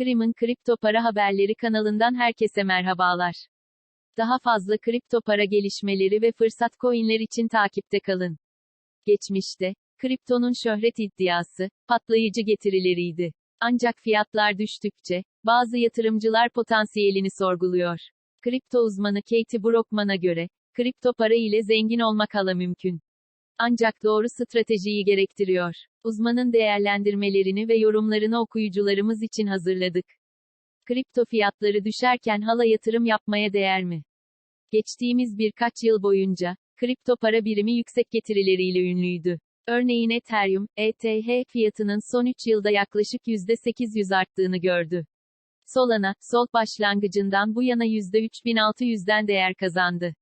Krim'in kripto para haberleri kanalından herkese merhabalar. Daha fazla kripto para gelişmeleri ve fırsat coinler için takipte kalın. Geçmişte, kriptonun şöhret iddiası, patlayıcı getirileriydi. Ancak fiyatlar düştükçe, bazı yatırımcılar potansiyelini sorguluyor. Kripto uzmanı Katie Brockman'a göre, kripto para ile zengin olmak hala mümkün. Ancak doğru stratejiyi gerektiriyor. Uzmanın değerlendirmelerini ve yorumlarını okuyucularımız için hazırladık. Kripto fiyatları düşerken hala yatırım yapmaya değer mi? Geçtiğimiz birkaç yıl boyunca, kripto para birimi yüksek getirileriyle ünlüydü. Örneğin Ethereum, ETH fiyatının son 3 yılda yaklaşık %800 arttığını gördü. Solana, sol başlangıcından bu yana %3600'den değer kazandı.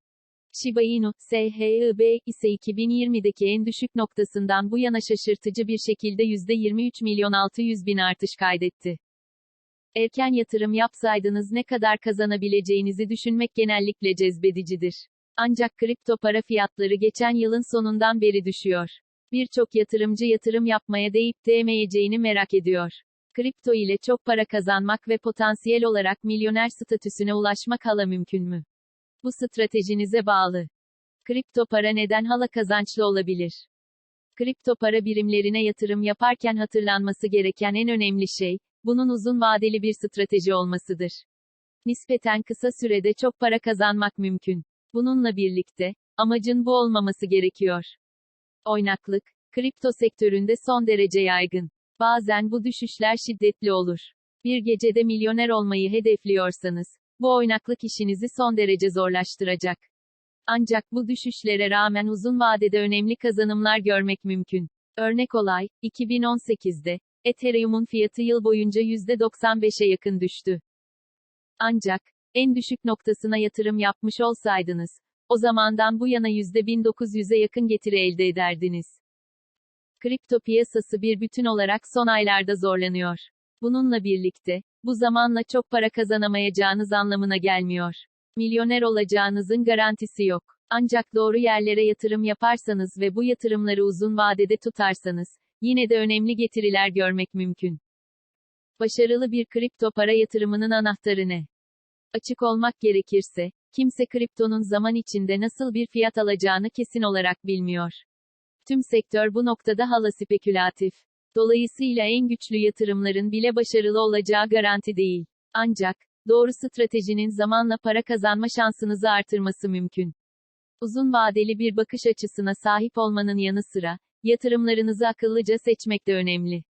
Shiba Inu, SHIB ise 2020'deki en düşük noktasından bu yana şaşırtıcı bir şekilde %23 milyon 600 bin artış kaydetti. Erken yatırım yapsaydınız ne kadar kazanabileceğinizi düşünmek genellikle cezbedicidir. Ancak kripto para fiyatları geçen yılın sonundan beri düşüyor. Birçok yatırımcı yatırım yapmaya değip değmeyeceğini merak ediyor. Kripto ile çok para kazanmak ve potansiyel olarak milyoner statüsüne ulaşmak hala mümkün mü? Bu stratejinize bağlı. Kripto para neden hala kazançlı olabilir? Kripto para birimlerine yatırım yaparken hatırlanması gereken en önemli şey, bunun uzun vadeli bir strateji olmasıdır. Nispeten kısa sürede çok para kazanmak mümkün. Bununla birlikte, amacın bu olmaması gerekiyor. Oynaklık, kripto sektöründe son derece yaygın. Bazen bu düşüşler şiddetli olur. Bir gecede milyoner olmayı hedefliyorsanız, bu oynaklık işinizi son derece zorlaştıracak. Ancak bu düşüşlere rağmen uzun vadede önemli kazanımlar görmek mümkün. Örnek olay, 2018'de, Ethereum'un fiyatı yıl boyunca %95'e yakın düştü. Ancak, en düşük noktasına yatırım yapmış olsaydınız, o zamandan bu yana %1900'e yakın getiri elde ederdiniz. Kripto piyasası bir bütün olarak son aylarda zorlanıyor. Bununla birlikte, bu zamanla çok para kazanamayacağınız anlamına gelmiyor. Milyoner olacağınızın garantisi yok. Ancak doğru yerlere yatırım yaparsanız ve bu yatırımları uzun vadede tutarsanız, yine de önemli getiriler görmek mümkün. Başarılı bir kripto para yatırımının anahtarı ne? Açık olmak gerekirse, kimse kriptonun zaman içinde nasıl bir fiyat alacağını kesin olarak bilmiyor. Tüm sektör bu noktada hala spekülatif. Dolayısıyla en güçlü yatırımların bile başarılı olacağı garanti değil. Ancak, doğru stratejinin zamanla para kazanma şansınızı artırması mümkün. Uzun vadeli bir bakış açısına sahip olmanın yanı sıra, yatırımlarınızı akıllıca seçmek de önemli.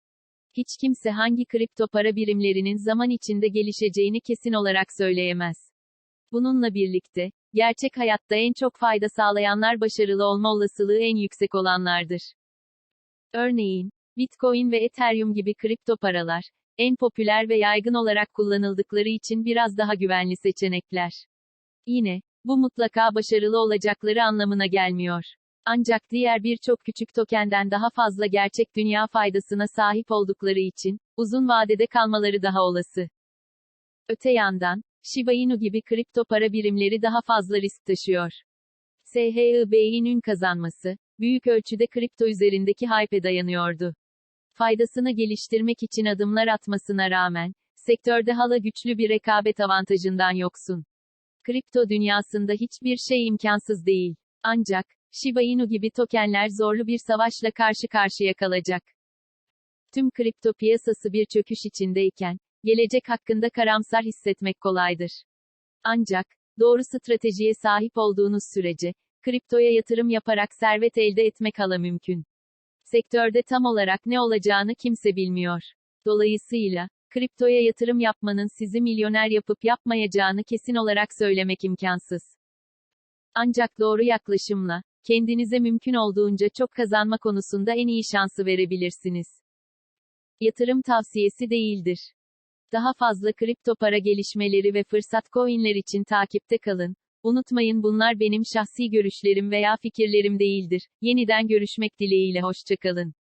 Hiç kimse hangi kripto para birimlerinin zaman içinde gelişeceğini kesin olarak söyleyemez. Bununla birlikte, gerçek hayatta en çok fayda sağlayanlar başarılı olma olasılığı en yüksek olanlardır. Örneğin, Bitcoin ve Ethereum gibi kripto paralar, en popüler ve yaygın olarak kullanıldıkları için biraz daha güvenli seçenekler. Yine, bu mutlaka başarılı olacakları anlamına gelmiyor. Ancak diğer birçok küçük tokenden daha fazla gerçek dünya faydasına sahip oldukları için, uzun vadede kalmaları daha olası. Öte yandan, Shiba Inu gibi kripto para birimleri daha fazla risk taşıyor. SHIB'in kazanması, büyük ölçüde kripto üzerindeki hype'e dayanıyordu. Faydasını geliştirmek için adımlar atmasına rağmen, sektörde hala güçlü bir rekabet avantajından yoksun. Kripto dünyasında hiçbir şey imkansız değil. Ancak, Shiba Inu gibi tokenler zorlu bir savaşla karşı karşıya kalacak. Tüm kripto piyasası bir çöküş içindeyken, gelecek hakkında karamsar hissetmek kolaydır. Ancak, doğru stratejiye sahip olduğunuz sürece, kriptoya yatırım yaparak servet elde etmek hala mümkün. Sektörde tam olarak ne olacağını kimse bilmiyor. Dolayısıyla, kriptoya yatırım yapmanın sizi milyoner yapıp yapmayacağını kesin olarak söylemek imkansız. Ancak doğru yaklaşımla, kendinize mümkün olduğunca çok kazanma konusunda en iyi şansı verebilirsiniz. Yatırım tavsiyesi değildir. Daha fazla kripto para gelişmeleri ve fırsat coinler için takipte kalın. Unutmayın bunlar benim şahsi görüşlerim veya fikirlerim değildir. Yeniden görüşmek dileğiyle hoşçakalın.